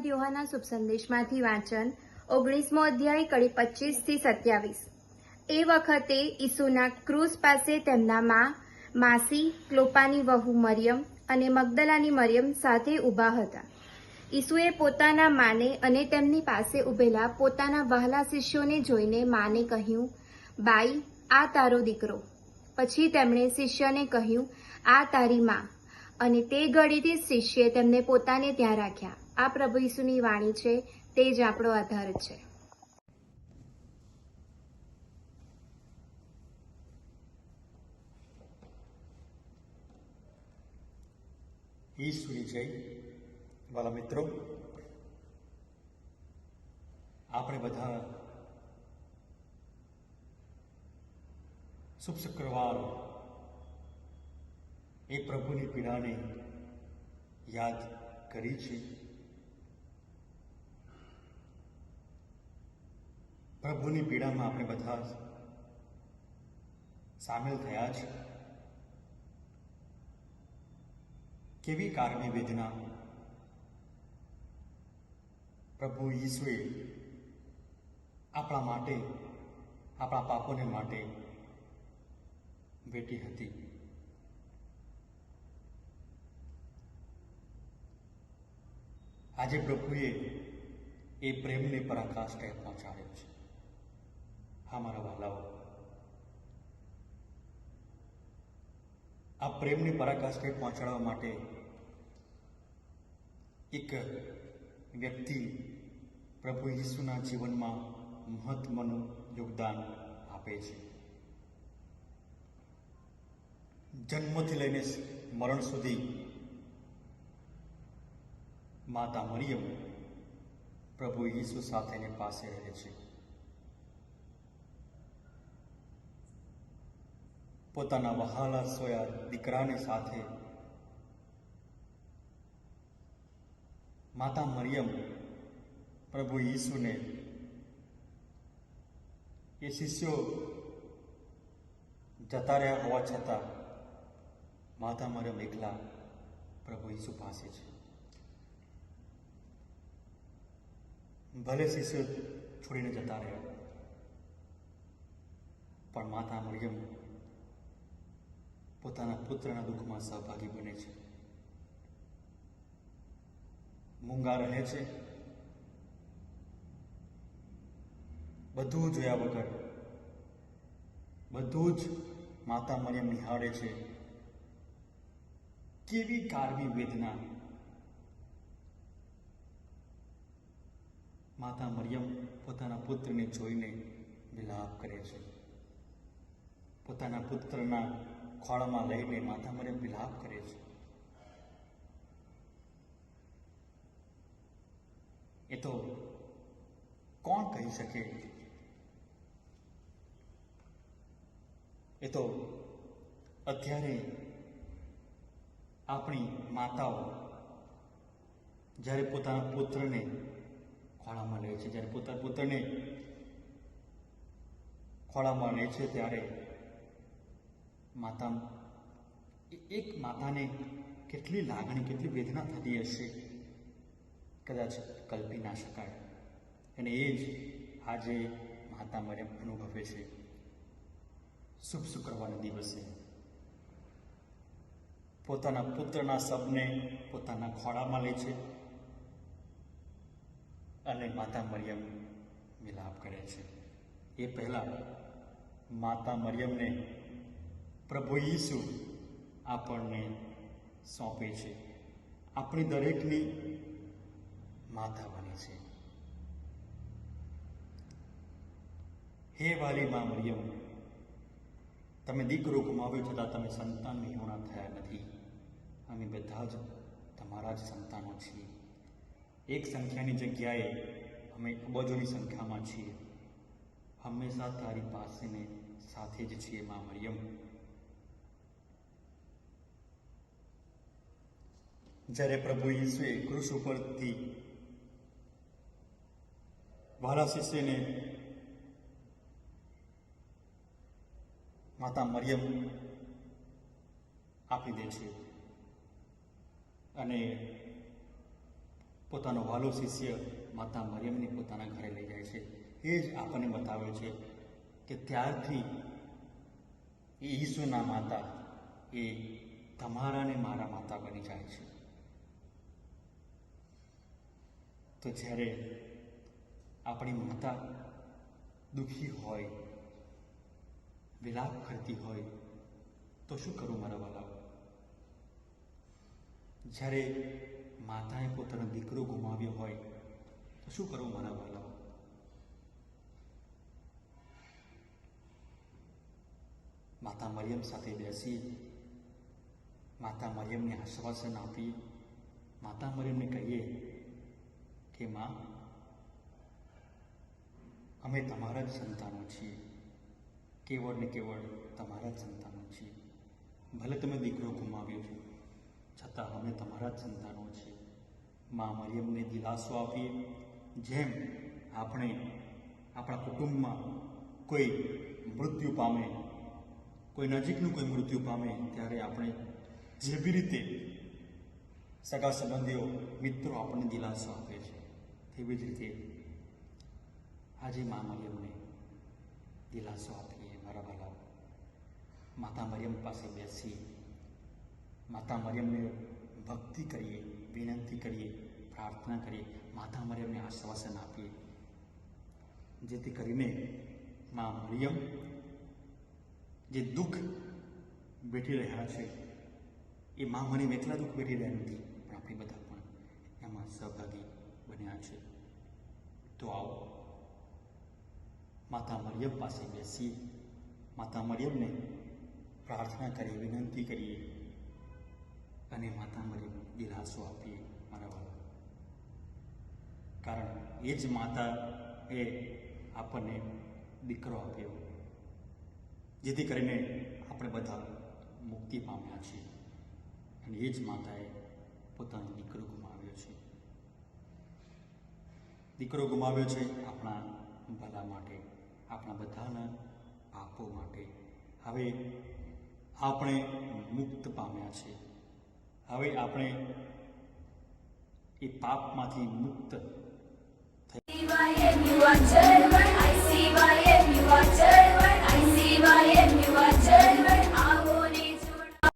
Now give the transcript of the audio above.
સંત યોહાના શુભ સંદેશમાંથી વાંચન, ઓગણીસમો અધ્યાય, કડી પચીસથી સત્યાવીસ. એ વખતે ઈસુના ક્રૂઝ પાસે તેમના માં, માસી, ક્લોપાની વહુ મરિયમ અને મગદલાની મરિયમ સાથે ઊભા હતા. ઈસુએ પોતાના માને અને તેમની પાસે ઊભેલા પોતાના વહાલા શિષ્યોને જોઈને માને કહ્યું, બાઈ, આ તારો દીકરો. પછી તેમણે શિષ્યને કહ્યું, આ તારી માં. અને તે ઘડીથી શિષ્યે તેમને પોતાને ત્યાં રાખ્યા. આ પ્રભુ ઈસુની વાણી છે, તે જ આપણો આધાર છે. વાલા મિત્રો, આપણે બધા શુભ શુક્રવાર. એ પ્રભુની પીડાને યાદ કરી છે. પ્રભુની પીડામાં આપણે બધા સામેલ થયા છે કેવી કારણની વેદના? પ્રભુ ઈસુએ આપણા માટે, આપણા પાપોને માટે વેટી હતી. આજે પ્રભુએ એ પ્રેમને પરાકાષ્ઠે પહોંચાડ્યો છે. હા મારા વાલાઓ આ પ્રેમની પરાકાષ્ઠે પહોંચાડવા માટે એક વ્યક્તિ પ્રભુ ઈસુના જીવનમાં મહત્વનું યોગદાન આપે છે. જન્મથી લઈને મરણ સુધી માતા મરિયમ પ્રભુ ઈસુ સાથેની પાસે રહે છે. પોતાના વહાલા સોયા દીકરાને સાથે. માતા મરિયમ પ્રભુ ઈસુને એ શિષ્યો જતા રહ્યા હોવા છતાં માતા મરિયમ એકલા પ્રભુ ઈસુ પાસે છે. ભલે શિષ્યો છોડીને જતા રહ્યા, પણ માતા મરિયમ પોતાના પુત્રના દુઃખમાં સહભાગી બને છે. મૂંગા રહે છે. બધું જોયા વગર, બધું જ માતા મરિયમ નિહાળે છે. કેવી કારવી વેદના? માતા મરિયમ પોતાના પુત્રને જોઈને વિલાપ કરે છે. પોતાના પુત્રના ખોળામાં લઈને માતા મરિયમ વિલાપ કરે છે. એ તો કોણ કહી શકે? એ તો અત્યારે આપણી માતાઓ જ્યારે પોતાના પુત્રને ખોળામાં લે છે, જ્યારે પોતાના પુત્રને ખોળામાં લે છે ત્યારે માતા એક માતાને કેટલી લાગણી, કેટલી વેદના થતી હશે? કદાચ કલ્પી ના શકાય. અને એ જ આજે માતા મરિયમ અનુભવે છે. શુભ શુક્રવારના દિવસે પોતાના પુત્રના શબને પોતાના ખોળામાં લે છે અને માતા મરિયમ મિલાપ કરે છે. એ પહેલાં માતા મરિયમને પ્રભુ ઈસુ આપણને સોંપે છે. આપણી દરેકની માતા બને છે. હે વાલી મા મરિયમ, તમે દીકરો ગુમાવ્યો છતાં તમે સંતાન વિહોણા થયા નથી. અમે બધા જ તમારા જ સંતાનો છીએ. એક સંખ્યાની જગ્યાએ અમે અબજોની સંખ્યામાં છીએ. હંમેશા તારી પાસેને સાથે જ છીએ મા મરિયમ. જ્યારે પ્રભુ ઈસુએ કૃષ ઉપરથી વાલા શિષ્યને માતા મરિયમ આપી દે છે અને પોતાનો વાલો શિષ્ય માતા મરિયમને પોતાના ઘરે લઈ જાય છે. એ જ આપણને બતાવે છે કે ત્યારથી એ ઈસુના માતા એ તમારા ને મારા માતા બની જાય છે. તો જ્યારે આપણી માતા દુઃખી હોય, વિલાપ કરતી હોય, તો શું કરું મારા વાલાઓ જ્યારે માતાએ પોતાનો દીકરો ગુમાવ્યો હોય, તો શું કરવું મારા વાલાઓ માતા મરિયમ સાથે બેસી, માતા મરિયમને આશ્વાસન આપી, માતા મરિયમને કહીએ કે માં અમે તમારા જ સંતાનો છીએ. કેવળ ને કેવળ તમારા જ સંતાનો છીએ. ભલે તમે દીકરો ગુમાવ્યો છો, છતાં અમે તમારા જ સંતાનો છીએ. મા મરિયમને દિલાસો આપીએ, જેમ આપણે આપણા કુટુંબમાં કોઈ મૃત્યુ પામે, કોઈ નજીકનું કોઈ મૃત્યુ પામે, ત્યારે આપણે જે બી રીતે સગા સંબંધીઓ, મિત્રો આપણને દિલાસો આપે છે. તેવી જ રીતે આજે મા મરિયમને દિલાસો આપીએ મારા ભાલા માતા મરિયમ પાસે બેસી માતા મરિયમને ભક્તિ કરીએ, વિનંતી કરીએ, પ્રાર્થના કરીએ, માતા મરિયમને આશ્વાસન આપીએ. જેથી કરીને મા મરિયમ જે દુઃખ બેઠી રહ્યા છે, એ મા મરિયમ એકલા દુઃખ બેઠી રહ્યા નથી પણ આપણે બધા પણ એમાં સહભાગી બન્યા છે તો આવો માતા મરિયમ પાસે બેસી માતા મરિયમને પ્રાર્થના કરી વિનંતી કરીએ અને માતા મરિયમ દિલાસો આપીએ મારા વાલા કારણ એ જ માતા એ આપણને દીકરો આપ્યો જેથી કરીને આપણે બધા મુક્તિ પામ્યા છીએ અને એ જ માતાએ પોતાનો દીકરો ગુમાવ્યો છે દીકરો ગુમાવ્યો છે આપણા ભલા માટે આપણા બધાના પાપો માટે. હવે આપણે મુક્ત પામ્યા છે. હવે આપણે એ પાપમાંથી મુક્ત CYM,